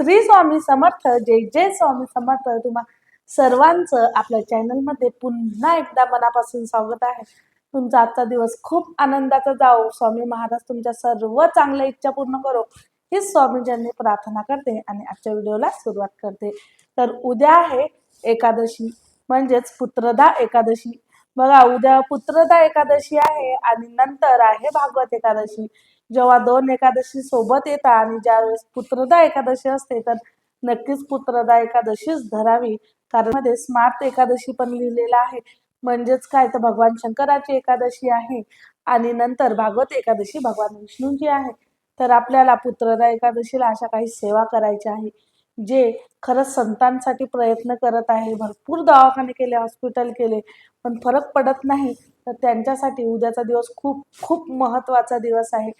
श्री स्वामी समर्थ जय जय स्वामी समर्थ. तुम्हा सर्वांचं आपल्या चॅनलमध्ये पुन्हा एकदा मनापासून स्वागत आहे. तुमचा आजचा दिवस खूप आनंदाचा जाओ स्वामी महाराज तुमच्या सर्व चांगल्या इच्छा पूर्ण करो. ही स्वामीजींनी प्रार्थना करते आणि आजच्या व्हिडिओला सुरुवात करते. तर उद्या आहे एकादशी म्हणजेच पुत्रदा एकादशी. बघा उद्या पुत्रदा एकादशी आहे आणि नंतर आहे भागवत एकादशी. जेव्हा दोन एकादशी सोबत येतात आणि ज्यावेळेस पुत्रदा एकादशी असते तर नक्कीच पुत्रदा एकादशीच धरावी. कारण मध्ये स्मार्ट एकादशी पण लिहिलेलं आहे. म्हणजेच काय? तर भगवान शंकराची एकादशी आहे आणि नंतर भागवत एकादशी भगवान विष्णूंची आहे. तर आपल्याला पुत्रदा एकादशीला अशा काही सेवा करायच्या आहे. जे खरंच संतांसाठी प्रयत्न करत आहे. भरपूर दवाखाने केले हॉस्पिटल केले पण फरक पडत नाही. तर त्यांच्यासाठी उद्याचा दिवस खूप खूप महत्त्वाचा दिवस आहे.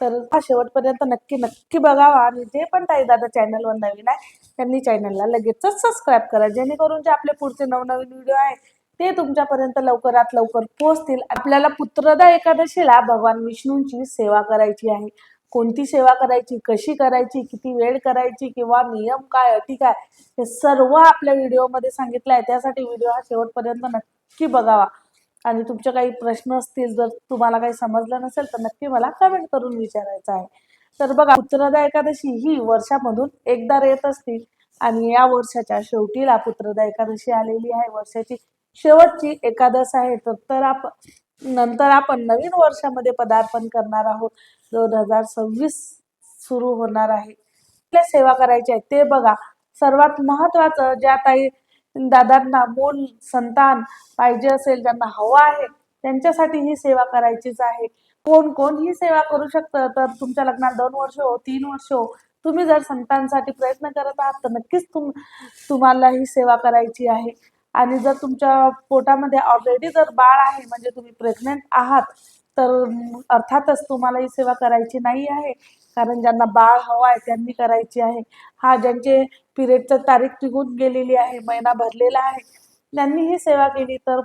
तर हा शेवटपर्यंत नक्की नक्की बघावा. आणि जे पण ताई दादा चॅनलवर नवीन आहे त्यांनी चॅनलला लगेचच सबस्क्राईब करा. जेणेकरून जे आपले पुढचे नवनवीन व्हिडिओ आहे ते तुमच्यापर्यंत लवकरात लवकर पोहोचतील. आपल्याला पुत्रदा एकादशीला भगवान विष्णूंची सेवा करायची आहे. कोणती सेवा करायची कशी करायची किती वेळ करायची किंवा नियम काय अटी काय हे सर्व आपल्या व्हिडिओमध्ये सांगितलं आहे. त्यासाठी व्हिडिओ हा शेवटपर्यंत नक्की बघावा. आणि तुमचे काही प्रश्न असतील जर तुम्हाला काही समजलं नसेल तर नक्की मला कमेंट करून विचारायचं आहे. तर बघा पुत्रदा एकादशी ही वर्षामधून एकदा येत असते आणि या वर्षाच्या शेवटीला पुत्रदा एकादशी आलेली आहे. वर्षाची शेवटची एकादश आहे. तर तर आपण नंतर आपण नवीन वर्षामध्ये पदार्पण करणार आहोत. दोन हजार सव्वीस सुरू होणार आहे. आपल्या सेवा करायची आहे. ते बघा सर्वात महत्वाचं ज्या काही दादांना मूल संतान पाहिजे असेल ज्यांना हवं आहे त्यांच्यासाठी ही सेवा करायचीच आहे. कोण कोण ही सेवा करू शकतं? तर तुमच्या लग्नात दोन वर्ष हो तीन वर्ष हो. तुम्ही जर संतांसाठी प्रयत्न करत आहात तर नक्कीच तुम तुम्हाला ही सेवा करायची आहे. आणि जर तुमच्या पोटामध्ये ऑलरेडी जर बाळ आहे म्हणजे तुम्ही प्रेग्नेंट आहात तर अर्थातच तुम्हाला ही सेवा करायची नाही आहे. कारण ज्यांना बाळ हवं आहे त्यांनी करायची आहे. हा ज्यांचे पिरियडचं तारीख निघून गेलेली आहे महिना भरलेला आहे त्यांनी ही सेवा केली तर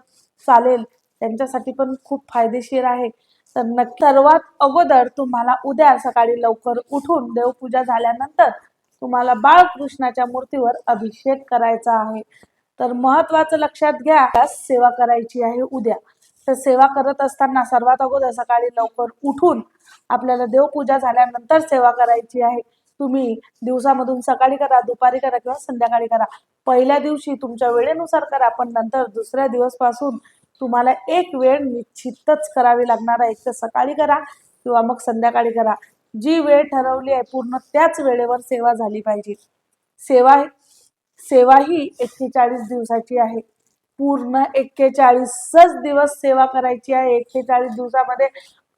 चालेल. त्यांच्यासाठी पण खूप फायदेशीर आहे. तर नक्की सर्वात अगोदर तुम्हाला उद्या सकाळी लवकर उठून देवपूजा झाल्यानंतर तुम्हाला बाळकृष्णाच्या मूर्तीवर अभिषेक करायचा आहे. तर महत्वाचं लक्षात घ्या सेवा करायची आहे उद्या. तर सेवा करत असताना सर्वात अगोदर सकाळी लवकर उठून आपल्याला देवपूजा झाल्यानंतर सेवा करायची आहे. तुम्ही दिवसामधून सकाळी करा दुपारी करा किंवा संध्याकाळी करा. पहिल्या दिवशी तुमच्या वेळेनुसार करा पण नंतर दुसऱ्या दिवसपासून तुम्हाला एक वेळ निश्चितच करावी लागणार आहे. एक तर सकाळी करा किंवा मग संध्याकाळी करा. जी वेळ ठरवली आहे पूर्ण त्याच वेळेवर सेवा झाली पाहिजे. सेवा सेवा ही एक्केचाळीस दिवसाची आहे. पूर्ण एक्केचाळीसच दिवस सेवा करायची आहे. एक्केचाळीस दिवसामध्ये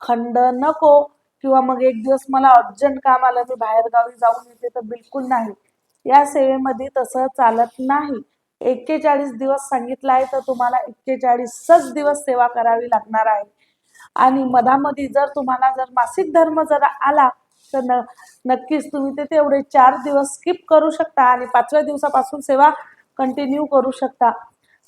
खंड नको किंवा मग एक दिवस मला अर्जंट काम आलं मी बाहेर गावी जाऊन येते तर बिलकुल नाही. या सेवेमध्ये तसं चालत नाही. एक्केचाळीस दिवस सांगितलं आहे तर तुम्हाला एक्केचाळीसच दिवस सेवा करावी लागणार आहे. आणि मधामध्ये जर तुम्हाला जर मासिक धर्म जर आला तर न नक्कीच तुम्ही ते तेवढे चार दिवस स्किप करू शकता आणि पाचव्या दिवसापासून सेवा कंटिन्यू करू शकता.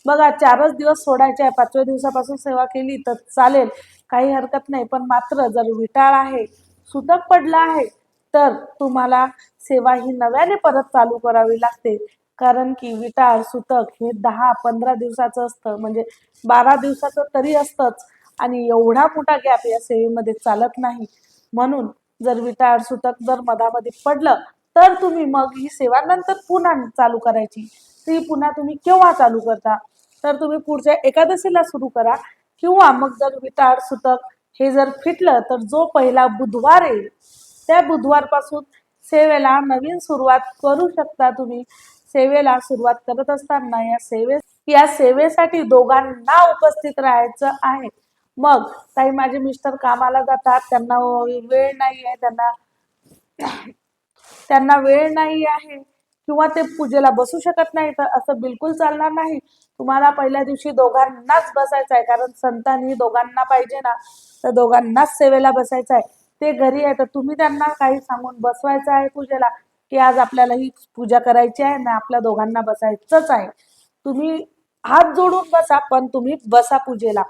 बघा चारच दिवस सोडायचे आहे. पाचव्या दिवसापासून सेवा केली तर चालेल. काही हरकत नाही. पण मात्र जर विटाळ आहे सुतक पडला आहे तर तुम्हाला सेवा ही नव्याने परत चालू करावी लागते. कारण की विटाळ सुतक हे दहा पंधरा दिवसाचं असतं. म्हणजे बारा दिवसाचं तरी असतंच. आणि एवढा मोठा गॅप या सेवेमध्ये चालत नाही. म्हणून जर विटाळ सुतक जर मधामध्ये पडलं तर तुम्ही मग ही सेवा नंतर पुन्हा चालू करायची. ती पुन्हा तुम्ही केव्हा चालू करता? तर तुम्ही पुढच्या एकादशीला सुरू करा किंवा मग जर विटाळ सुतक हे जर फिटलं तर जो पहिला बुधवार येईल त्या बुधवारपासून सेवेला नवीन सुरुवात करू शकता तुम्ही. सेवेला सुरुवात करत असताना या सेवे या सेवेसाठी दोघांना उपस्थित राहायचं आहे. मग काही माझे मिस्टर कामाला जातात त्यांना वेळ नाही आहे त्यांना त्यांना वेळ नाही आहे. किंवा ते पूजेला बसू शकत नाही तर असं बिलकुल चालणार नाही. तुम्हाला पहिल्या दिवशी दोघांनाच बसायचं आहे कारण संतांनी दोघांना पाहिजे ना तर दोघांनाच सेवेला बसायचं आहे ते घरी आहे तर तुम्ही त्यांना काही सांगून बसवायचं आहे पूजेला की आज आपल्याला ही पूजा करायची आहे ना आपल्या दोघांना बसायचंच आहे. तुम्ही हात जोडून बसा पण तुम्ही बसा पूजेला.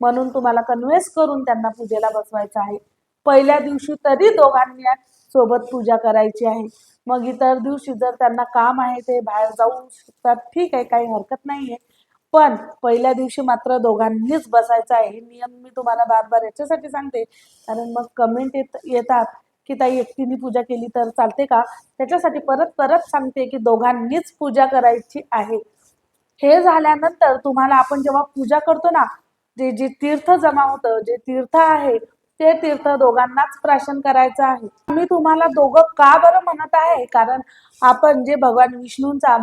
म्हणून तुम्हाला कन्व्हेन्स करून त्यांना पूजेला बसवायचं आहे. पहिल्या दिवशी तरी दोघांनी सोबत पूजा करायची आहे. मग इतर दिवशी जर त्यांना काम आहे ते बाहेर जाऊ शकतात. ठीक आहे काही हरकत नाही आहे पण पहिल्या दिवशी मात्र दोघांनीच बसायचं आहे. हे नियम मी तुम्हाला बार बार याच्यासाठी सांगते. कारण मग कमेंट येत येतात की ताई एकटीने पूजा केली तर चालते का? त्याच्यासाठी परत परत सांगते की दोघांनीच पूजा करायची आहे. हे झाल्यानंतर तुम्हाला आपण जेव्हा पूजा करतो ना जे जे तीर्थ जमा होतं जे तीर्थ आहे ते तीर्थ दोघांनाच प्राशन करायचं आहे. मी तुम्हाला दोघं का बरं म्हणत आहे? कारण आपण जे भगवान विष्णूंचा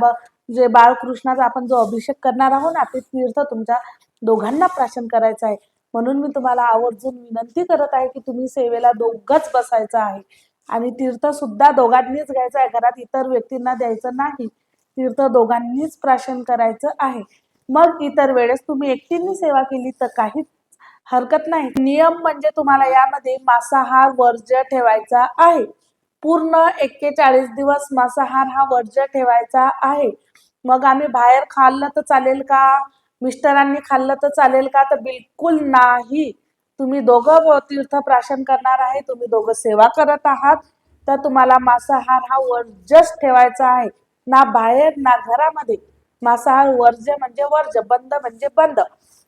जे बाळकृष्णाचा आपण जो अभिषेक करणार आहोत ना ते तीर्थ तुमच्या दोघांना प्राशन करायचं आहे. म्हणून मी तुम्हाला आवर्जून विनंती करत आहे की तुम्ही सेवेला दोघंच बसायचं आहे. आणि तीर्थ सुद्धा दोघांनीच घ्यायचं आहे. घरात इतर व्यक्तींना द्यायचं नाही. तीर्थ दोघांनीच प्राशन करायचं आहे. मग इतर वेळेस तुम्ही एकटींनी सेवा केली तर काहीच हरकत नाही. नियम म्हणजे तुम्हाला यामध्ये मांसाहार वर्ज्य ठेवायचा आहे. पूर्ण एक्केचाळीस दिवस मांसाहार हा वर्ज्य ठेवायचा आहे. मग आम्ही बाहेर खाल्लं तर चालेल का? मिस्टरांनी खाल्लं तर चालेल का? तर बिलकुल नाही. तुम्ही दोघं तीर्थ प्राशन करणार आहे. तुम्ही दोघं सेवा करत आहात. तर तुम्हाला मांसाहार हा वर्जच ठेवायचा आहे. ना बाहेर ना घरामध्ये. मांसाहार वर्ज्य म्हणजे वर्ज्य बंद म्हणजे बंद.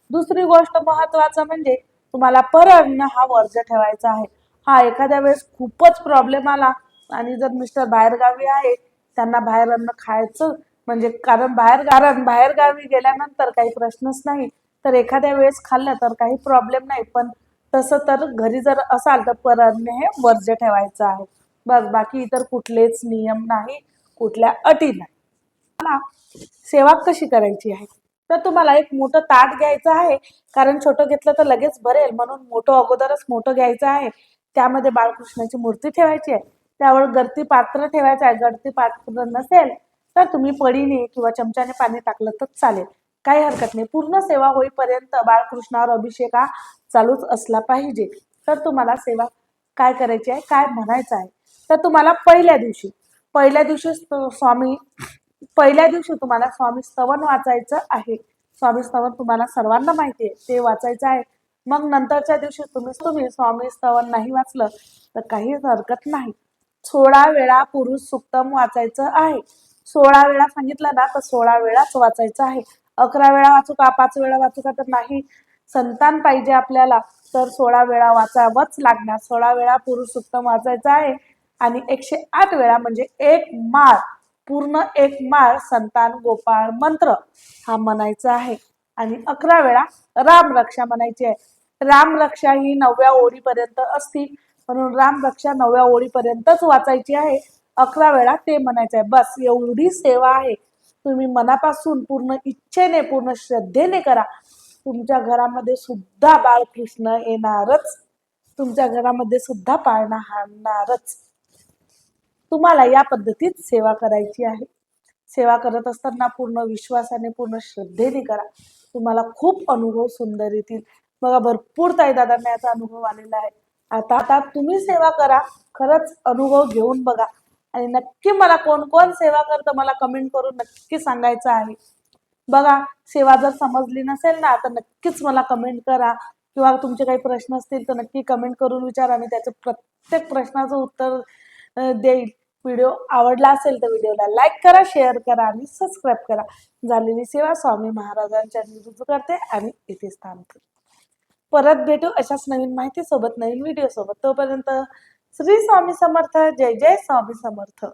दुसरी गोष्ट महत्वाचं म्हणजे तुम्हाला परअन्न हा वर्ज ठेवायचा आहे. हा एखाद्या वेळेस खूपच प्रॉब्लेम आला आणि जर मिस्टर बाहेरगावी आहे त्यांना बाहेर अन्न खायचं म्हणजे कारण बाहेर कारण बाहेरगावी गेल्यानंतर काही प्रश्नच नाही. तर एखाद्या वेळेस खाल्लं तर काही प्रॉब्लेम नाही. पण तसं तर घरी जर असाल तर परअन्न हे वर्ज ठेवायचं आहे. बस बाकी इतर कुठलेच नियम नाही कुठल्या अटी नाही. मला सेवा कशी करायची आहे? तर तुम्हाला एक मोठं ताट घ्यायचं आहे. कारण छोटं घेतलं तर लगेच भरेल म्हणून मोठं अगोदरच मोठं घ्यायचं आहे. त्यामध्ये बाळकृष्णाची मूर्ती ठेवायची आहे. त्यावर गरती पात्र ठेवायचं आहे. गरती पात्र नसेल तर तुम्ही पडीने किंवा चमच्याने पाणी टाकलं तर चालेल. काही हरकत नाही. पूर्ण सेवा होईपर्यंत बाळकृष्णावर अभिषेक हा चालूच असला पाहिजे. तर तुम्हाला सेवा काय करायची आहे? काय म्हणायचं आहे? तर तुम्हाला पहिल्या दिवशी पहिल्या दिवशी स्वामी पहिल्या दिवशी तुम्हाला स्वामी स्तवन वाचायचं आहे. स्वामी स्तवन तुम्हाला सर्वांना माहिती आहे. ते वाचायचं आहे. मग नंतरच्या दिवशी तुम्ही तुम्ही स्वामी स्तवन नाही वाचलं तर काहीच हरकत नाही. सोळा वेळा पुरुष सुक्तम वाचायचं आहे. सोळा वेळा सांगितलं ना तर सोळा वेळाच वाचायचं आहे. अकरा वेळा वाचू का पाच वेळा वाचू का तर नाही. संतान पाहिजे आपल्याला तर सोळा वेळा वाचावंच लागणार. सोळा वेळा पुरुष सुक्तम वाचायचं आहे. आणि एकशे आठ वेळा म्हणजे एक माळ. पूर्ण एक माळ संतान गोपाळ मंत्र हा म्हणायचा आहे. आणि अकरा वेळा राम रक्षा म्हणायची आहे. राम रक्षा ही नवव्या ओळीपर्यंत असती. म्हणून राम रक्षा नवव्या ओळीपर्यंतच वाचायची आहे. अकरा वेळा ते म्हणायचं आहे. बस एवढी सेवा आहे. तुम्ही मनापासून पूर्ण इच्छेने पूर्ण श्रद्धेने करा. तुमच्या घरामध्ये सुद्धा बाळकृष्ण येणारच. तुमच्या घरामध्ये सुद्धा पाळणा हाणणारच. तुम्हाला या पद्धतीत सेवा करायची आहे. सेवा करत असताना पूर्ण विश्वासाने पूर्ण श्रद्धेने करा. तुम्हाला खूप अनुभव सुंदर येतील. बघा भरपूर ताई दादांना याचा अनुभव आलेला आहे. आता आता तुम्ही सेवा करा. खरंच अनुभव घेऊन बघा. आणि नक्की मला कोण कोण सेवा करतं मला कमेंट करून नक्की सांगायचं आहे. बघा सेवा जर समजली नसेल ना तर नक्कीच मला कमेंट करा. किंवा तुमचे काही प्रश्न असतील तर नक्की कमेंट करून विचारा. मी त्याचं प्रत्येक प्रश्नाचं उत्तर देईल. व्हिडिओ आवडला असेल तर व्हिडिओला लाईक करा शेअर करा आणि सबस्क्राईब करा. झालेली सेवा स्वामी महाराजांच्या रुजू करते आणि इथेच थांबते. परत भेटू अशाच नवीन माहिती सोबत नवीन व्हिडिओ सोबत तोपर्यंत श्री स्वामी समर्थ जय जय स्वामी समर्थ.